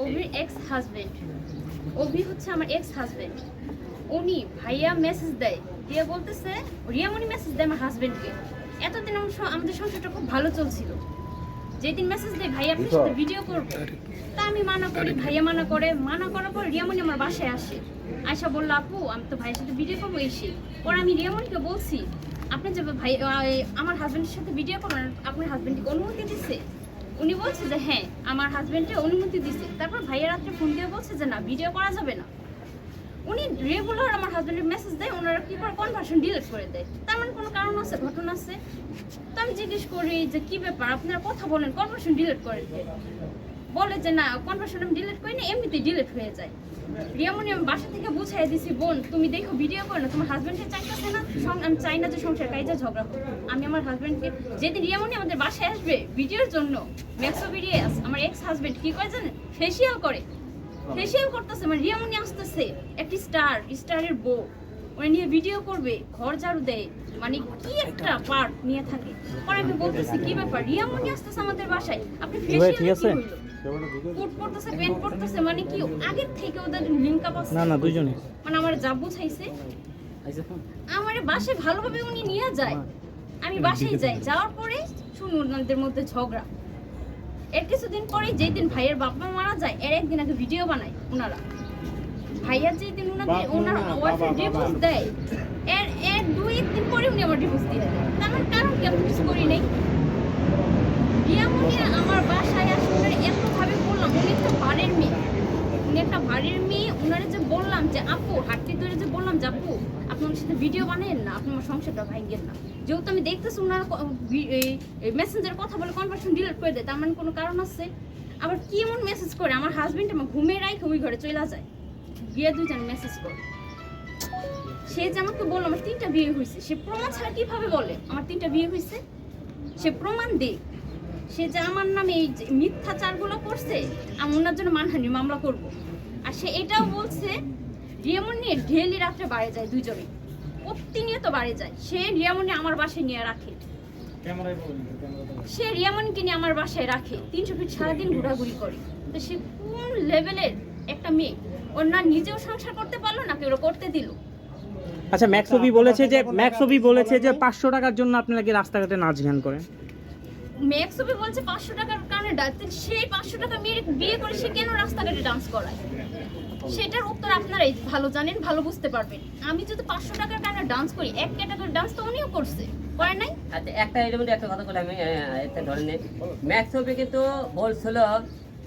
অভির ex husband অভি হচ্ছে আমার ex husband উনি ভাইয়া মেসেজ দেয়। দিয়ে বলতেছে রিয়ামণি মেসেজ দেয় আমার হাজবেন্ডকে এতদিন আমাদের সংসারটা খুব ভালো চলছিল। যেদিন মেসেজ দেয় ভাইয়া আপনার সাথে ভিডিও করবে। তা আমি মানা করি ভাইয়া মানা করে। মানা করার পর রিয়ামণি আমার বাসায় আসে। আয়সা বলল আপু আমি তো ভাইয়ের সাথে ভিডিও করব এসে। পর আমি রিয়ামণিকে বলছি আপনি যে ভাই আমার হাজবেন্ডের সাথে ভিডিও করবেন আপনার হাজবেন্ডকে অনুমতি দিচ্ছে উনি বলছে যে হ্যাঁ আমার হাজবেন্ডে অনুমতি দিছে। তারপর ভাইয়া রাত্রে ফোন দিয়ে বলছে যে, না ভিডিও করা যাবে না। উনি রেগুলার আমার হাজবেন্ডের মেসেজ দেয়, ওনারা কি করে কনভার্সন ডিলিট করে দেয়। তার মানে কোনো কারণ আছে, ঘটনা আছে? তো আমি জিজ্ঞেস করি যে, কি ব্যাপার? আপনারা কথা বলেন কনভার্সন ডিলিট করে দেয়। বলে যে না কনভার্সন আমি ডিলিট করি না এমনিতে ডিলিট হয়ে যায়। রিয়ামনি আমি বাসা থেকে বুঝাই দিছি বোন তুমি দেখো ভিডিও করো না তোমার হাজবেন্ডকে চাইতেছে না সং- আমি চাই না যে সংসার কাজে ঝগড়া হোক। আমি আমার হাজবেন্ডকে যেদিন রিয়ামনি আমাদের বাসায় আসবে ভিডিওর জন্য ম্যাক্সো ভিডিয়াস আমার এক্স হাজবেন্ড কি করে জানেন? ফেসিয়াল করে। ফেসিয়াল করতেছে মানে রিয়ামনি আসতেছে একটি স্টার স্টারের বউ। ওরা নিয়ে ভিডিও করবে ঘর ঝাড়ু দেয়। মানে কি একটা পার্ট নিয়ে থাকে। পরে আমি বলতেছি কি ব্যাপার? রিয়ামনি আসতেছে আমাদের বাসায়। আপনি ফেসিয়াল ঠিক আছে? কোট পড়তেছে প্যান্ট পড়তেছে মানে কি আগের থেকে ওদের লিঙ্ক আপ আছে? না না দুইজনই। মানে আমার যা বুঝাইছে আমার বাসায় ভালোভাবে উনি নিয়ে যায়। আমি বাসায় যাই যাওয়ার পরে শুনি ওনাদের মধ্যে ঝগড়া। এর কিছুদিন পরে যেই দিন ভাইয়ের বাবা মারা যায় এর একদিন আগে ভিডিও বানায় ওনারা। ভাইয়া যেই দিন ওনাদের ওনার ওয়াইফের ডিভোর্স দেয় এর এর দুই একদিন পরে উনি আমার ডিভোর্স দিয়ে দেয়। তার মানে কারণ কি? আমি কিছু করি নাই। রিয়ামনি আমার বাসায় আসলে ওনার এত বললাম উনি একটা বাড়ির মেয়ে। উনি একটা বাড়ির মেয়ে ওনারে যে বললাম যে আপু হাঁটতে ধরে যে বললাম যে আপু আপনি ওনার সাথে ভিডিও বানায়েন না আপনি আমার সংসারটা ভাঙেন না। যেহেতু আমি দেখতেছি ওনার মেসেঞ্জার কথা বলে কনভার্সন ডিলিট করে দেয় তার মানে কোনো কারণ আছে? আবার কি এমন মেসেজ করে? আমার হাজবেন্ড আমার ঘুমে রাখে ওই ঘরে চলে যায়। গিয়ে দুইজন মেসেজ করে। সে যে আমাকে বলল আমার তিনটা বিয়ে হয়েছে সে প্রমাণ ছাড়া কীভাবে বলে? আমার তিনটা বিয়ে হয়েছে সে প্রমাণ দেখ সে যে আমার নামে এই মিথ্যাচারগুলো করছে আমি ওনার জন্য মানহানি মামলা করব। আর সে এটাও বলছে রিয়ামন নিয়ে ডেলি রাত্রে বাড়ি যায় দুজনে প্রতিনিয়ত বাড়ি যায়। সে রিয়ামনি আমার বাসায় নিয়ে রাখে। সে রিয়ামনকে নিয়ে আমার বাসায় রাখে। তিনশো ফিট সারাদিন ঘোরাঘুরি করে। তো সে কোন লেভেলের একটা মেয়ে? ওর না নিজেও সংসার করতে পারল না কেউ করতে দিল? আচ্ছা ম্যাক্সবি বলেছে যে ম্যাক্সবি বলেছে যে পাঁচশো টাকার জন্য আপনি নাকি রাস্তাঘাটে নাচ গান করেন? ম্যাক্সবি বলছে পাঁচশো টাকার কারণে সেই পাঁচশো টাকা মেয়ে বিয়ে করে সে কেন রাস্তাঘাটে ডান্স করায়? সেটার উত্তর আপনারাই ভালো জানেন ভালো বুঝতে পারবেন। আমি যদি পাঁচশো টাকার কারণে ডান্স করি এক ক্যাটাগরি ডান্স তো উনিও করছে করে নাই? আচ্ছা একটা এর মধ্যে একটা কথা বলে আমি একটা ধরে নিই ম্যাক্স হবে কিন্তু বলছিল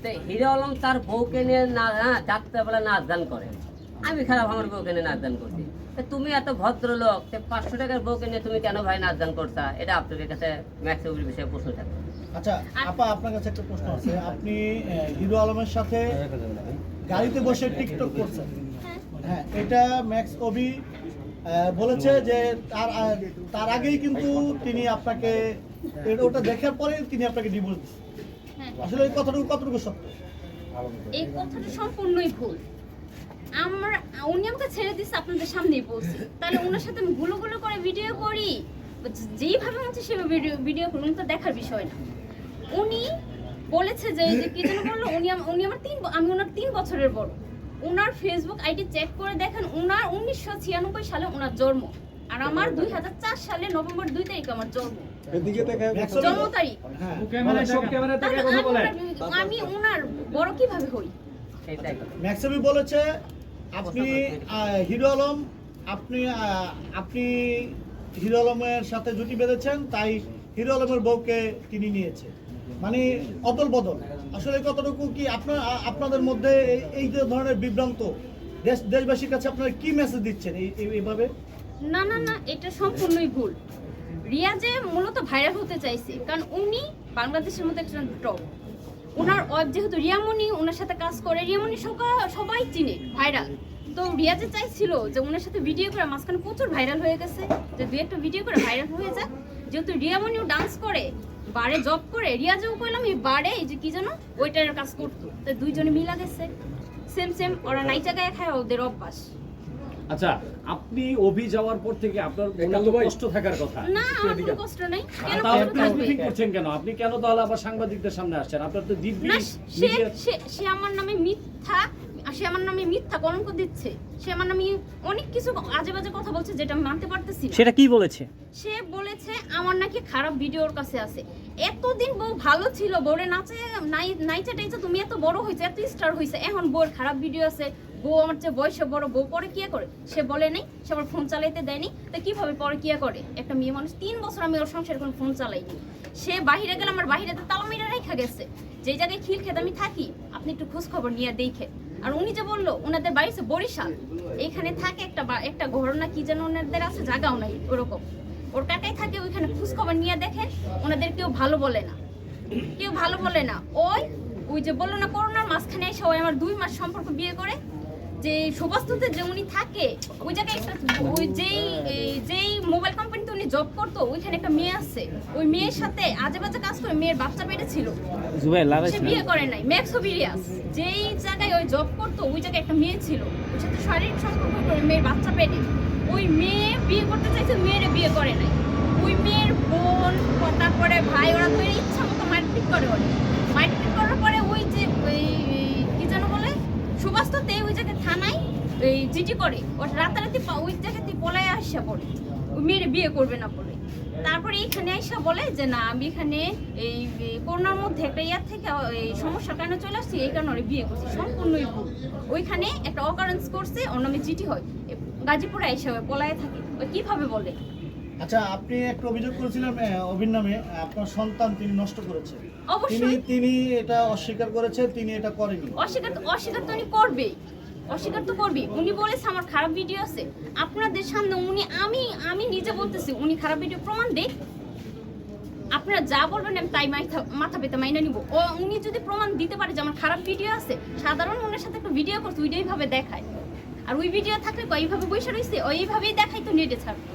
যে হিরো আলম তার বউকে নিয়ে না হ্যাঁ যাত্রাবেলা নাচ গান করে। আমি খারাপ আমার বউকে নিয়ে নাচ গান করছি। তুমি এত ভদ্রলোক সে পাঁচশো টাকার বউকে নিয়ে তুমি কেন ভাই নাচ গান করতা? এটা আপনাদের কাছে ম্যাক্স ছবির বিষয়ে প্রশ্ন থাকে। আচ্ছা আপা আপনার কাছে একটা প্রশ্ন আছে। আপনি হিরো আলমের সাথে গাড়িতে বসে টিকটক করছেন। হ্যাঁ। হ্যাঁ এটা ম্যাক্স কবি বলেছে যে তার তার আগেই কিন্তু তিনি আপনাকে ওটা দেখার পরে তিনি আপনাকে ডিভোর্স দিচ্ছেন হ্যাঁ আসলে এই কথাটুকু কতটুকু সত্য? এই কথাটা সম্পূর্ণই ভুল। আমার উনি আমাকে ছেড়ে দিচ্ছে আপনাদের সামনেই বলছি। তাহলে ওনার সাথে আমি গুলো গুলো করে ভিডিও করি? যেইভাবে হচ্ছে সেভাবে ভিডিও ভিডিও করুন তো দেখার বিষয় না। উনি বলেছে যে যে কি যেন বলল উনি উনি আমার তিন আমি ওনার তিন বছরের বড়। ওনার ফেসবুক আইডি চেক করে দেখেন ওনার উনিশশো ছিয়ানব্বই সালে ওনার জন্ম। আর আমার দুই হাজার চার সালে নভেম্বর দুই তারিখে আমার জন্ম। তারিখ। হ্যাঁ। তাহলে আমি ওনার- আমি ওনার বড় কীভাবে হই? সেটাই ম্যাক্সবি বলেছে আপনি হিরো আলম আপনি আপনি হিরো আলমের সাথে জুটি বেঁধেছেন তাই হিরো আলমের বউকে তিনি নিয়েছে। মানে অদল বদল। আসলে কতটুকু কি আপনার আপনাদের মধ্যে এই- এই যে ধরনের বিভ্রান্ত দেশ দেশবাসীর কাছে আপনারা কি মেসেজ দিচ্ছেন এই এই- এইভাবে? না না না এটা সম্পূর্ণই ভুল। রিয়া যে মূলত ভাইরাল হতে চাইছে, কারণ উনি বাংলাদেশের মধ্যে একজন টপ ওনার ওয়াইফ যেহেতু রিয়ামণি ওনার সাথে কাজ করে, রিয়ামণি সবাই চিনে ভাইরাল তো রিয়া যে চাইছিল যে ওনার সাথে ভিডিও করে, মাঝখানে প্রচুর ভাইরাল হয়ে গেছে, যে দু একটা ভিডিও করে ভাইরাল হয়ে যাক। যেহেতু রিয়ামণিও ডান্স করে, বারে জব করে, রিয়া যেও কইলাম, এই বারে এই যে কি যেন, ওইটার কাজ করতো। তো দুইজনে মিলা গেছে। সেম সেম ওরা নাইচা গায়ে খায়, ওদের অভ্যাস। আচ্ছা আপনি অভি যাওয়ার পর থেকে আপনার মনে তো কষ্ট থাকার কথা। না আমার কোনো কষ্ট নাই। কেন কষ্ট প্রেস থাকবে? মিটিং করছেন কেন? আপনি কেন তাহলে আবার সাংবাদিকদের সামনে আসছেন? আপনার তো দিব্যি সে আমার নামে মিথ্যা সে আমার নামে মিথ্যা কলঙ্ক দিচ্ছে। সে আমার নামে অনেক কিছু আজে বাজে কথা বলছে যেটা আমি মানতে পারতেছি না। সেটা কি বলেছে? সে বলেছে আমার নাকি খারাপ ভিডিও ওর কাছে আছে। এতদিন বউ ভালো ছিল বউরে নাচে নাই নাইচে টাইচে তুমি এত বড় হয়েছে এত স্টার হয়েছে এখন বউর খারাপ ভিডিও আছে। বউ আমার চেয়ে বয়সে বড় বউ পরে কি করে? সে বলে নেই, সে আমার ফোন চালাইতে দেয়নি তো কীভাবে পরে কি করে? একটা মেয়ে মানুষ তিন বছর আমি ওর সংসার কোনো ফোন চালাইনি। সে বাহিরে গেলে আমার বাহিরে তালা মেরে রেখা গেছে। যে জায়গায় খিল খেতে আমি থাকি, আপনি একটু খোঁজ খবর নিয়ে দেখে আর উনি যে বলল ওনাদের বাড়ি বরিশাল। এখানে থাকে একটা একটা ঘর না কি যেন ওনাদের আছে, জায়গাও নাই ওরকম। ওর কাকাই থাকে, ওইখানে খোঁজ খবর নিয়ে দেখেন, ওনাদের কেউ ভালো বলে না। কেউ ভালো বলে না। ওই ওই যে বলল না, করোনার মাঝখানে এসে ওই আমার দুই মাস সম্পর্ক বিয়ে করে যে সুবাস্তুতে যে উনি থাকে ওই জায়গায় একটা ওই যেই যেই মোবাইল কোম্পানিতে উনি জব করতো ওইখানে একটা মেয়ে আছে। ওই মেয়ের সাথে আজে বাজে কাজ করে মেয়ের বাচ্চা পেটে ছিল। সে বিয়ে করে নাই ম্যাক্সোবিরিয়াস যেই জায়গায় ওই জব করতো ওই জায়গায় একটা মেয়ে ছিল। ওর সাথে শারীরিক সম্পর্ক করে মেয়ের বাচ্চা পেটে। ওই মেয়ে বিয়ে করতে চাইছে মেয়েরে বিয়ে করে নাই। ওই মেয়ের বোন তারপরে ভাই ওরা তো ইচ্ছা মতো মারপিট করে ওরে। মারপিট করার পরে ওই যে ওই সুবাস্ততে ওই জায়গায় থানায়, এই জিডি করে। ওর রাতারাতি ওই জায়গাতে পলায় আসা পড়ে ওই মেয়েরে বিয়ে করবে না বলে তারপরে এখানে আইসা বলে যে, না, আমি এখানে এই করোনার মধ্যে একটা ইয়ার থেকে এই সমস্যার কারণে চলে আসছি? এই কারণে বিয়ে করছি। সম্পূর্ণই ভুল। ওইখানে একটা অকারেন্স করছে, ওর নামে চিঠি হয়। গাজীপুরে আইসা পলায় থাকে। কীভাবে বলে? আচ্ছা আপনি একটা অভিযোগ করেছিলেন অভির নামে আপনার সন্তান তিনি নষ্ট করেছে। তিনি তিনি এটা অস্বীকার করেছে তিনি এটা করেনি। অস্বীকার অস্বীকার তো উনি করবেই। অস্বীকার তো করবি উনি বলেছে আমার খারাপ ভিডিও আছে। আপনাদের সামনে উনি আমি আমি নিজে বলতেছি উনি খারাপ ভিডিও প্রমাণ দেখ আপনারা যা বলবেন আমি তাই মাথা মাথা পেতে মাইনে নিব। ও উনি যদি প্রমাণ দিতে পারে যে আমার খারাপ ভিডিও আছে সাধারণ মনের সাথে একটা ভিডিও করছে ওইটা এইভাবে দেখায়। আর ওই ভিডিও থাকলে এইভাবে বসে রয়েছে ওইভাবেই দেখাই তো নেটে ছাড়তো।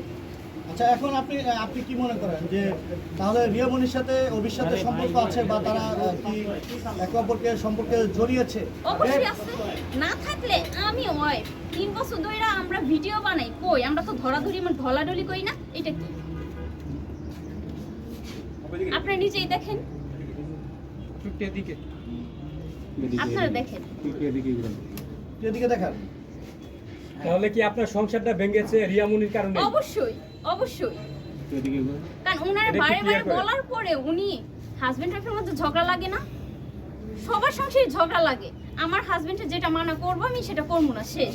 আচ্ছা এখন আপনি আপনি কি মনে করেন যে তাহলে রিয়ামনির সাথে অভির সাথে সম্পর্ক আছে বা তারা কি একে অপরকে সম্পর্কে জড়িয়েছে? অবশ্যই আছে। না থাকলে আমি ওই তিন বছর ধরে আমরা ভিডিও বানাই কই? আমরা তো ধরাধরি মানে ঢলাঢলি করি না এটা কি? আপনারা নিজেই দেখেন। আপনারা দেখেন। এদিকে দেখান। তাহলে কি আপনার সংসারটা ভেঙেছে রিয়ামুনির কারণে? অবশ্যই। অবশ্যই। কারণ ওনারা বারে বারে বলার পরে উনি হাজবেন্ড ওয়াইফের মধ্যে ঝগড়া লাগে না। সবার সংসারে ঝগড়া লাগে। আমার হাজবেন্ডের যেটা মানা করব আমি সেটা করব না শেষ।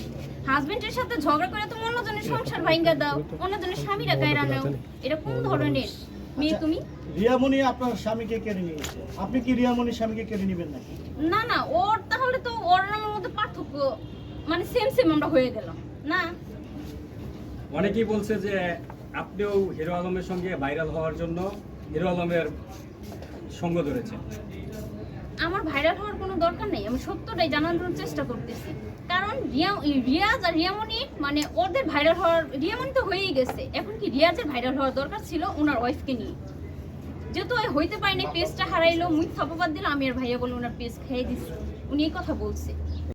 হাজবেন্ডের সাথে ঝগড়া করে তুমি অন্যজনের সংসার ভাঙ্গা দাও অন্যজনের স্বামীরা গায়রা নাও। এটা কোন ধরনের? মেয়ে তুমি? রিয়ামণি আপনার স্বামীকে কেড়ে নিয়েছে। আপনি কি রিয়ামণির স্বামীকে কেড়ে নেবেন নাকি? না না ওর তাহলে তো ওর আমার মধ্যে পার্থক্য মানে সেম সেম আমরা হয়ে গেলাম। না? অনেকেই বলছে যে আপনিও হিরো আলমের সঙ্গে ভাইরাল হওয়ার জন্য হিরো আলমের সঙ্গ ধরেছেন। আমার ভাইরাল হওয়ার কোনো দরকার নেই আমি সত্যটাই জানানোর চেষ্টা করতেছি। কারণ রিয়া রিয়াজ আর রিয়ামণি মানে ওদের ভাইরাল হওয়ার রিয়ামণি তো হয়েই গেছে। এখন কি রিয়াজের ভাইরাল হওয়ার দরকার ছিল ওনার ওয়াইফকে নিয়ে? যেহেতু ওই হইতে পারেনি পেজটা হারাইলো মিথ্যা অপবাদ দিল আমি আর ভাইয়া বলে ওনার পেজ খেয়ে দিছি। উনি এই কথা বলছে।